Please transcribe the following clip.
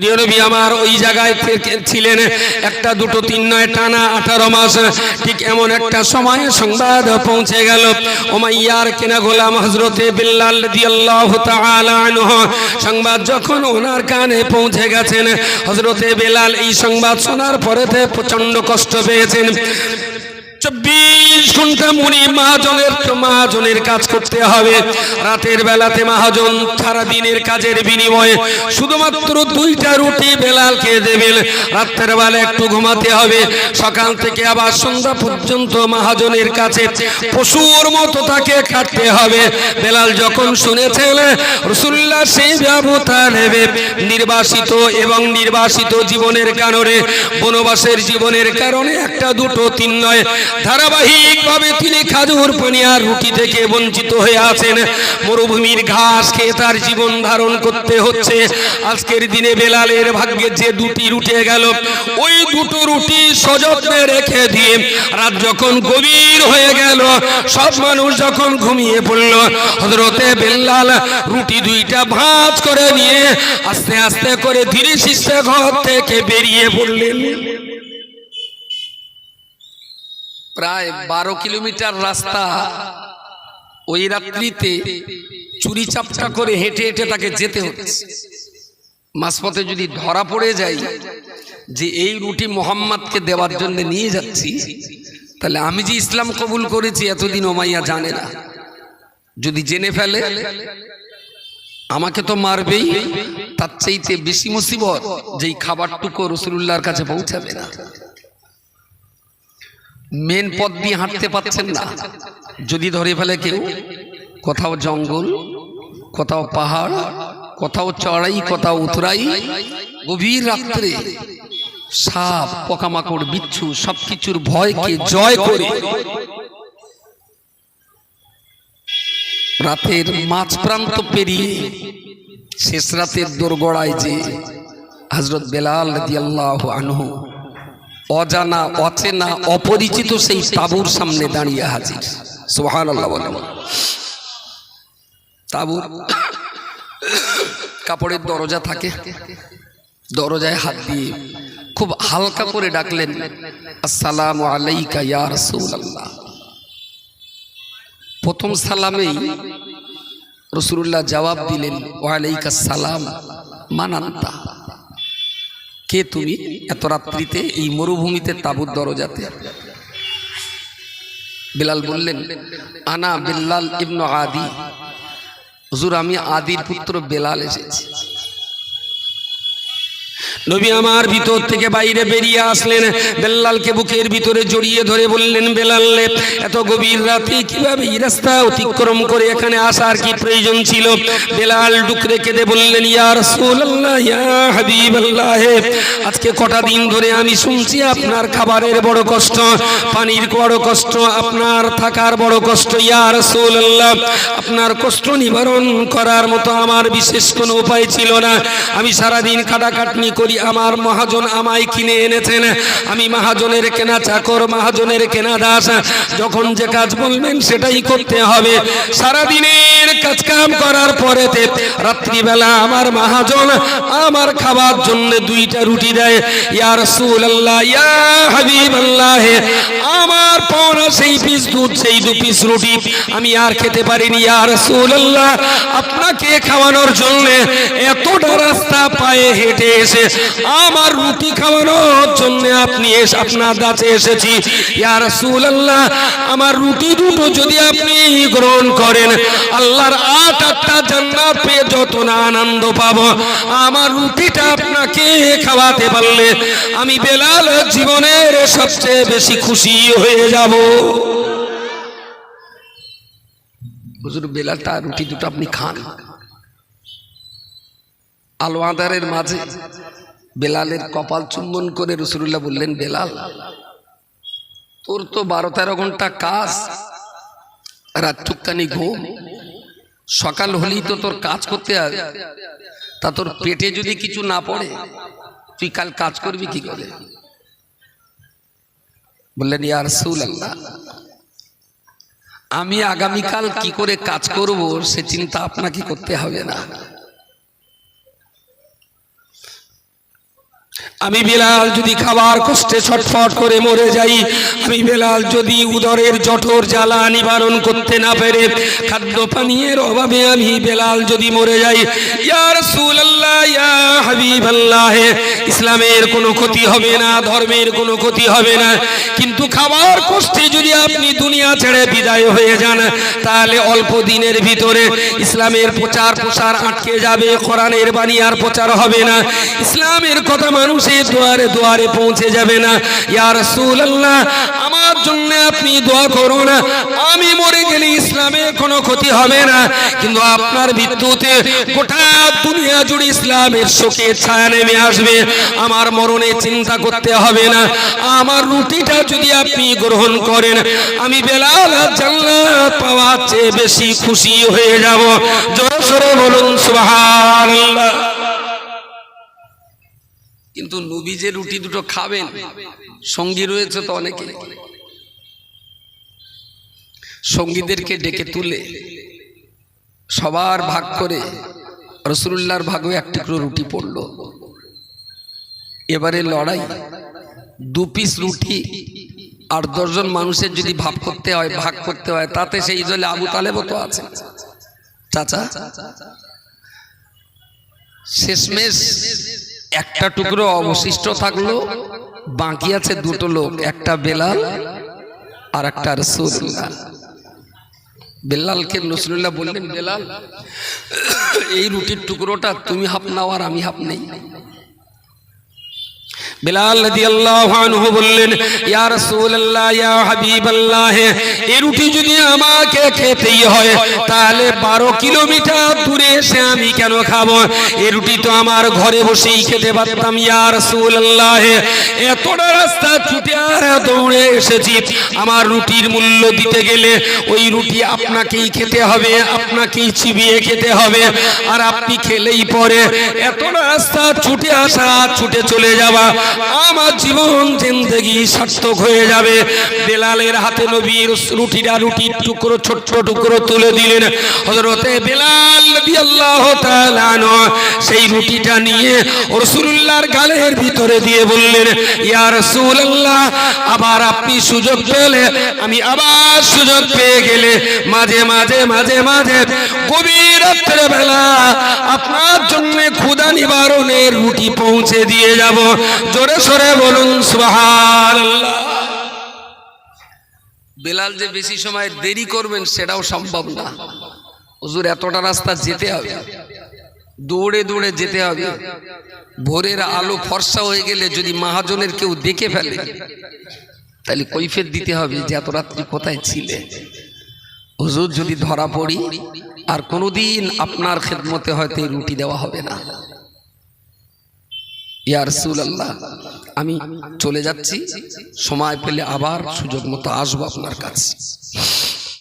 প্রিয় নবী, আমার ওই জায়গায় ছিলেন একটা দুটো তিন নয় টানা আঠারো মাস। ঠিক এমন একটা সময়ে সংবাদ পৌঁছে গেল। ওমাইয়ার কেনা গোলাম হজরতে বিল্লাল দিয়াল্লাহু সংবাদ যখন ওনার কানে পৌঁছে গেছেন হজরতে বেলাল এই সংবাদ শোনার পরেতে প্রচণ্ড কষ্ট পেয়েছেন। চব্বিশ মহাজনের মহাজনের কাজ করতে হবে। রাতের বেলাতে মহাজন কাজের বিনিময়ে শুধুমাত্র দুইটা রুটি বেলালকে দেবেন। রাতের বেলা একটু ঘুমাতে হবে। সকাল থেকে আবার সন্ধ্যা পর্যন্ত মহাজনের কাছে পশুর মতো তাকে খাটতে হবে। বেলাল যখন শুনেছেন রসুল্লাহ সেই ব্যবতা নেবে। নির্বাসিত এবং নির্বাসিত জীবনের কারণে, বনবাসের জীবনের কারণে একটা দুটো, তিন নয় ধারাবাহিকভাবে তিনি খাজুর পানি রুটি থেকে বঞ্চিত হয়ে আছেন। মরুভূমির ঘাস খেয়ে তার জীবন ধারণ করতে হচ্ছে। আজকের দিনে বেলালের ভাগ্যে যে দুটি রুটে গেল, ওই দুটো রুটি সযত্নে রেখে দিয়ে রাত যখন গভীর হয়ে গেল, সব মানুষ যখন ঘুমিয়ে পড়ল হজরতে বেল্লাল রুটি দুইটা ভাঁজ করে নিয়ে আস্তে আস্তে করে ধীরে শিষ্যে ঘর থেকে বেরিয়ে পড়লেন। প্রায় বারো কিলোমিটার রাস্তা ওই রাত্রিতে চুরি চাপটা করে হেঁটে হেঁটে তাকে যেতে হচ্ছে। মাঝপথে যদি ধরা পড়ে যায় যে এই রুটি মোহাম্মদকে দেওয়ার জন্য নিয়ে যাচ্ছি তাহলে আমি যে ইসলাম কবুল করেছি এতদিন ওমাইয়া জানে না। যদি জেনে ফেলে আমাকে তো মারবেই তার চাইতে বেশি মুসিবত যেই খাবারটুকু রসুল্লাহর কাছে পৌঁছাবে না। মেন পথ দিয়ে হাঁটতে পারছেন না। যদি ধরে ফেলে কেউ, কোথাও জঙ্গল, কোথাও পাহাড়, কোথাও চড়াই, কোথাও উতরাই, গভীর রাত্রে সাপ, পোকামাকড়, বিচ্ছু, সবকিছুর ভয়কে জয় করে। রাতের মাঝ প্রান্ত পেরিয়ে শেষ রাতের দোরগড়ায় যে হজরত বেলাল রাদিয়াল্লাহু আনহু অজানা, অচেনা, অপরিচিত সেই তাবুর সামনে দাঁড়িয়ে হাজির। সোহান আল্লাহ বলেন তাবুর কাপড়ের দরজা থাকে। দরজায় হাত দিয়ে খুব হালকা করে ডাকলেন, আসসালাম আলাইকা ইয়া রাসূলুল্লাহ। প্রথম সালামেই রসুল্লাহ জবাব দিলেন ওয়ালাইকা সালাম মানান্তা কে তুমি এত রাত্রিতে এই মরুভূমিতে তাবুর দরজাতে? বিলাল বললেন, আনা বিল্লাল ইবনু আদি। হুজুর, আমি আদির পুত্র বেলাল এসেছি। নবী আমার ভিতর থেকে বাইরে বেরিয়ে আসলেন। বেল্লালকে বুকের ভিতরে জড়িয়ে ধরে বললেন বেলাল্লে এত গভীর রাতে কীভাবে এই রাস্তা অতিক্রম করে এখানে আসার কি প্রয়োজন ছিল? বেলাল ডুকরে কেঁদে বললেন, ইয়া রাসূলুল্লাহ, ইয়া হাবিবাল্লাহ, আজকে কটা দিন ধরে আমি শুনছি আপনার খাবারের বড় কষ্ট, পানির বড় কষ্ট, আপনার থাকার বড় কষ্ট। ইয়া রাসূলুল্লাহ, আপনার কষ্ট নিবারণ করার মতো আমার বিশেষ কোনো উপায় ছিল না। আমি সারাদিন কাটাকাটনি করি আমার মহাজন আমায় কিনে এনেছেন। আমি মহাজনের কেনা চাকর, মহাজনের কেনা দাস। যখন যে কাজ বলবেন সেটাই করতে হবে। সারাদিনের কাজ কাম করার পরেতে রাত্রিবেলা আমার মহাজন আমার খাবার জন্য দুইটা রুটি দেয়। ইয়া রাসূলুল্লাহ, ইয়া হাবিবাল্লাহ, আমার পাওনা সেই পিস দুধ, সেই দু পিস রুটি আমি আর খেতে পারিনি। ইয়া রাসূলুল্লাহ, আপনাকে খাওয়ানোর জন্য এতটা রাস্তা পায়ে হেঁটে এসে আমার রুটি খাওয়ানোর জন্য আপনি এসে আপনার কাছে এসেছি। ইয়া রাসূলুল্লাহ, আমার রুটি দুটো যদি আপনি গ্রহণ করেন, আল্লাহর আট আটটা জান্নাত পেয়ে যত না আনন্দ পাবো। আমার রুটিটা আপনাকে খাওয়াতে পারলে আমি বেলাল জীবনের সবচেয়ে বেশি খুশি হয়ে যাব। হুজুর বেলাল তার রুটি দুটো আপনি খান। আলো আধারের মাঝে বেলালের কপাল চুম্বন করে রসুল্লাহ বললেন, বেলাল, তোর তো বারো তেরো ঘণ্টা কাজ, রাত টুকখানি ঘুম। সকাল হলেই তো তোর কাজ করতে হবে তা তোর পেটে যদি কিছু না পড়ে, তুই কাল কাজ করবি কি করে? বললেন ইয়ার সুল আল্লাহ আমি আগামীকাল কি করে কাজ করব, সে চিন্তা আপনাকে করতে হবে না। আমি বেলাল যদি খাবার কষ্টে ছটফট করে মরে যাই, আমি বেলাল যদি উদরের জঠর জ্বালা নিবারণ করতে না পেরে, খাদ্য পানীয়ের অভাবে আমি বেলাল যদি মরে যাই ইয়ার রাসূলুল্লাহ, ইয়া ইসলামের কোনো ক্ষতি হবে না, ধর্মের কোনো ক্ষতি হবে না। কিন্তু খাবার কষ্টে যদি আপনি দুনিয়া ছেড়ে বিদায় হয়ে যান, তাহলে অল্প দিনের ভিতরে ইসলামের প্রচার প্রসার আটকে যাবে, কোরআনের বাণী আর প্রচার হবে না। ইসলামের কথা মানুষের দুয়ারে দুয়ারে পৌঁছে যাবে না। ইয়া রাসূলুল্লাহ, আমার জন্য আপনি দোয়া করুন। আমি মরে গেলে ইসলামের কোনো ক্ষতি হবে না। কিন্তু আপনার মৃত্যুতে গোটা দুনিয়া জুড়ে ইসলামের শোকের ছায়া নেমে আসবে। আমার মরণে চিন্তা করতে হবে না। আমার রুটিটা যদি আপনি গ্রহণ করেন, আমি বেলাল জান্নাত পাওয়ার চেয়ে বেশি খুশি হয়ে যাব। জোরে সোরে বলুন, সুবহানাল্লাহ। কিন্তু নবী যে রুটি দুটো খাবেন, সঙ্গী রয়েছে তো অনেকে। সঙ্গীদেরকে ডেকে তুলে সবার ভাগ করে রসুল্লাহর ভাগে এক টুকরো রুটি পড়ল। এবারে লড়াই, দু পিস রুটি আর দশজন মানুষের যদি ভাগ করতে হয়, ভাগ করতে হয়, তাতে সেই জলে আবু তালেবও তো আছে। চাচা, শেষমেশ একটা টুকরো অবশিষ্ট থাকল, বাকি আছে দুটো লোক, একটা বেলাল আর একটা রসুল্লাহ বেলালকে নসরুল্লাহ বললেন বেলাল এই রুটির টুকরোটা তুমি হাফ নাও আর আমি হাফ নেই। বেলাল রাদিয়াল্লাহু আনহু বললেন, ইয়া রাসূলুল্লাহ, ইয়া হাবিবাল্লাহ, এই রুটি যদি আমাকে খেতেই হয়, তাহলে 12 কিলোমিটার দূরে এসে আমি কেন খাব? এই রুটি তো আমার ঘরে বসেই খেতে পারতাম, ইয়া রাসূলুল্লাহ। এতটা রাস্তা ছুটে আর দৌড়ে এসেছি। আমার রুটির মূল্য দিতে গেলে ওই রুটি আপনাকেই খেতে হবে, আপনাকেই চিবিয়ে খেতে হবে। আর আপনি খেলেই পরে এতটা রাস্তা ছুটে আসা, ছুটে চলে যাওয়া আমার জীবন জিন্দগি সার্থক হয়ে যাবে। বেলালের হাতে নবীর রুটিটা রুটির টুকরো, ছোট্ট টুকরো তুলে দিলেন। হজরতে বেলাল আনহু সেই রুটিটা নিয়ে রাসূলুল্লাহর গালের ভিতরে দিয়ে বললেন, ইয়া রাসূলুল্লাহ, আবার আপনি সুযোগ পেলে আমি আবার সুযোগ পেয়ে গেলে মাঝে মাঝে মাঝে মাঝে গভীর বেলা আপনার জন্য ক্ষুধা নিবারণের রুটি পৌঁছে দিয়ে যাব। জোরে সরে বলুন বেলাল যে বেশি সময় দেরি করবেন, সেটাও সম্ভব না। হুজুর, এতটা রাস্তা যেতে হবে। দৌড়ে দৌড়ে যেতে হবে। ভোরের আলো ফর্সা হয়ে গেলে যদি মহাজনের কেউ দেখে ফেলে, তাহলে কৈফের দিতে হবে যে এত রাত্রি কোথায় ছিলে? হুজুর, যদি ধরা পড়ি, আর কোনোদিন আপনার খেদমতে হয়তো রুটি দেওয়া হবে না। ইয়া আল্লাহ আমি চলে যাচ্ছি। সময় পেলে আবার সুযোগ মতো আসব আপনার কাছে।